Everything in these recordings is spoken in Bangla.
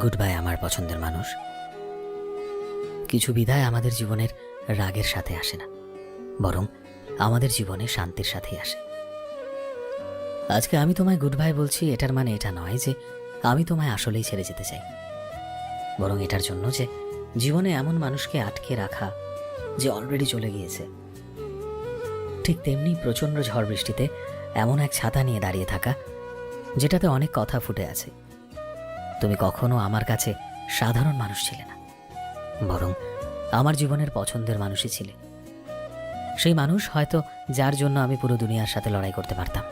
গুড বাই আমার পছন্দের মানুষ। কিছু বিদায় আমাদের জীবনের রাগের সাথে আসে না, বরং আমাদের জীবনে শান্তির সাথেই আসে। আজকে আমি তোমায় গুড বাই বলছি, এটার মানে এটা নয় যে আমি তোমায় আসলেই ছেড়ে যেতে চাই। বরং এটার জন্য যে জীবনে এমন মানুষকে আটকে রাখা যে অলরেডি চলে গিয়েছে, ঠিক তেমনি প্রচণ্ড ঝড় বৃষ্টিতে এমন এক ছাতা নিয়ে দাঁড়িয়ে থাকা যেটাতে অনেক কথা ফুটে আছে। তুমি কখনো আমার কাছে সাধারণ মানুষ ছিলে না, বরং আমার জীবনের পছন্দের মানুষই ছিলে। সেই মানুষ হয়তো যার জন্য আমি পুরো দুনিয়ার সাথে লড়াই করতে পারতাম।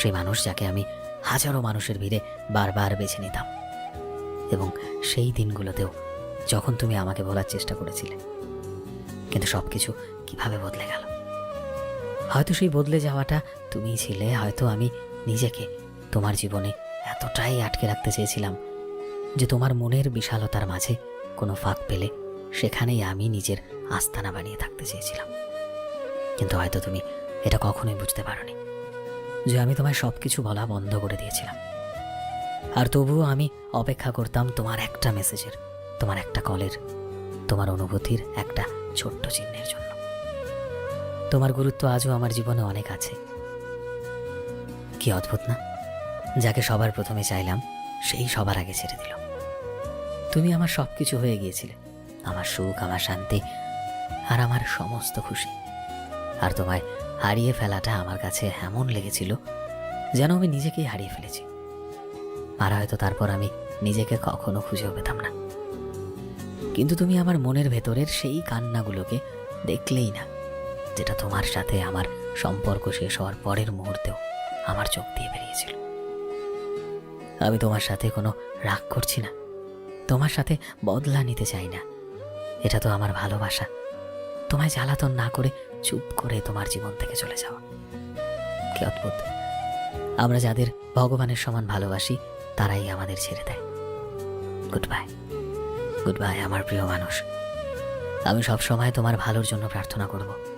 সেই মানুষ যাকে আমি হাজারো মানুষের ভিড়ে বারবার বেছে নিতাম। এবং সেই দিনগুলোতেও যখন তুমি আমাকে বলার চেষ্টা করেছিলে, কিন্তু সব কিছু কীভাবে বদলে গেল? হয়তো সেই বদলে যাওয়াটা তুমিই ছিলে, হয়তো আমি নিজেকে তোমার জীবনে এতটাই আটকে রাখতে চেয়েছিলাম যে তোমার মনের বিশালতার মাঝে কোনো ফাঁক পেলে সেখানেই আমি নিজের আস্তানা বানিয়ে থাকতে চেয়েছিলাম। কিন্তু হয়তো তুমি এটা কখনোই বুঝতে পারোনি যে আমি তোমায় সব কিছু বলা বন্ধ করে দিয়েছিলাম। আর তবুও আমি অপেক্ষা করতাম তোমার একটা মেসেজের, তোমার একটা কলের, তোমার অনুভূতির একটা ছোট্ট চিহ্নের জন্য। তোমার গুরুত্ব আজও আমার জীবনে অনেক আছে। কি অদ্ভুত না? যাকে সবার প্রথমে চাইলাম, সেই সবার আগে ছেড়ে দিল। তুমি আমার সব কিছু হয়ে গিয়েছিলে, আমার সুখ, আমার শান্তি আর আমার সমস্ত খুশি। আর তোমায় হারিয়ে ফেলাটা আমার কাছে এমন লেগেছিল যেন আমি নিজেকেই হারিয়ে ফেলেছি। আর হয়তো তারপর আমি নিজেকে কখনো খুঁজেও পেতাম না। কিন্তু তুমি আমার মনের ভেতরের সেই কান্নাগুলোকে দেখলেই না, যেটা তোমার সাথে আমার সম্পর্ক শেষ হওয়ার পরের মুহূর্তেও আমার চোখ দিয়ে বেরিয়েছিল। আমি তোমার সাথে কোনো রাগ করছি না। তোমার সাথে বদলা নিতে চাই না। এটা তো আমার ভালোবাসা। তোমায় জ্বালাতন না করে চুপ করে তোমার জীবন থেকে চলে যাওয়া। কি অদ্ভুত। আমরা যাদের ভগবানের সমান ভালোবাসি, তারাই আমাদের ছেড়ে দেয়। গুড বাই গুড বাই আমার প্রিয় মানুষ। আমি সব সময় তোমার ভালোর জন্য প্রার্থনা করব।